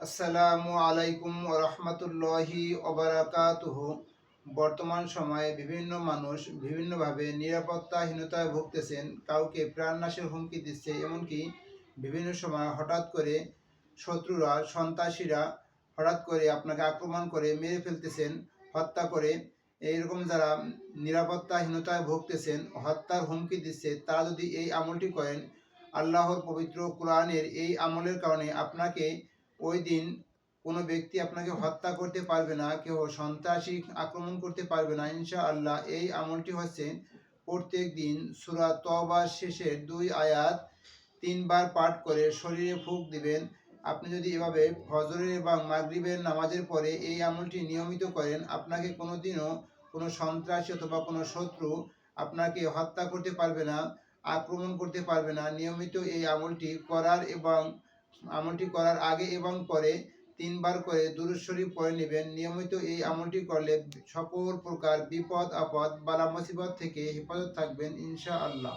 আসসালামু আলাইকুম রহমতুল্লাহি ওবরাকাতুহ বর্তমান সময়ে বিভিন্ন মানুষ বিভিন্নভাবে নিরাপত্তাহীনতায় ভুগতেছেন, কাউকে প্রাণনাশের হুমকি দিচ্ছে, এমনকি বিভিন্ন সময় হঠাৎ করে শত্রুরা, সন্ত্রাসীরা হঠাৎ করে আপনাকে আক্রমণ করে মেরে ফেলতেছেন, হত্যা করে। এইরকম যারা নিরাপত্তাহীনতায় ভুগতেছেন, হত্যার হুমকি দিচ্ছে, তারা যদি এই আমলটি করেন, আল্লাহর পবিত্র কোরআনের এই আমলের কারণে আপনাকে ওই দিন কোনো ব্যক্তি আপনাকে হত্যা করতে পারবে না, কেউ সন্ত্রাসী আক্রমণ করতে পারবে না ইনশা আল্লাহ এই আমলটি হচ্ছে প্রত্যেক দিন সুরা তবার শেষের দুই আয়াত তিনবার পাঠ করে শরীরে ফুক দিবেন। আপনি যদি এভাবে ফজরের এবং মাগরিবের নামাজের পরে এই আমলটি নিয়মিত করেন, আপনাকে কোনোদিনও কোনো সন্ত্রাসী অথবা কোনো শত্রু আপনাকে হত্যা করতে পারবে না, আক্রমণ করতে পারবে না। নিয়মিত এই আমলটি করার এবং আমলটি করার আগে এবং পরে তিনবার করে দুরুদ শরীফ পড়ে নেবেন। নিয়মিত এই আমলটি করলে সকল প্রকার বিপদ, আপদ বালা মুসিবত থেকে হেফাজত থাকবেন ইনশা আল্লাহ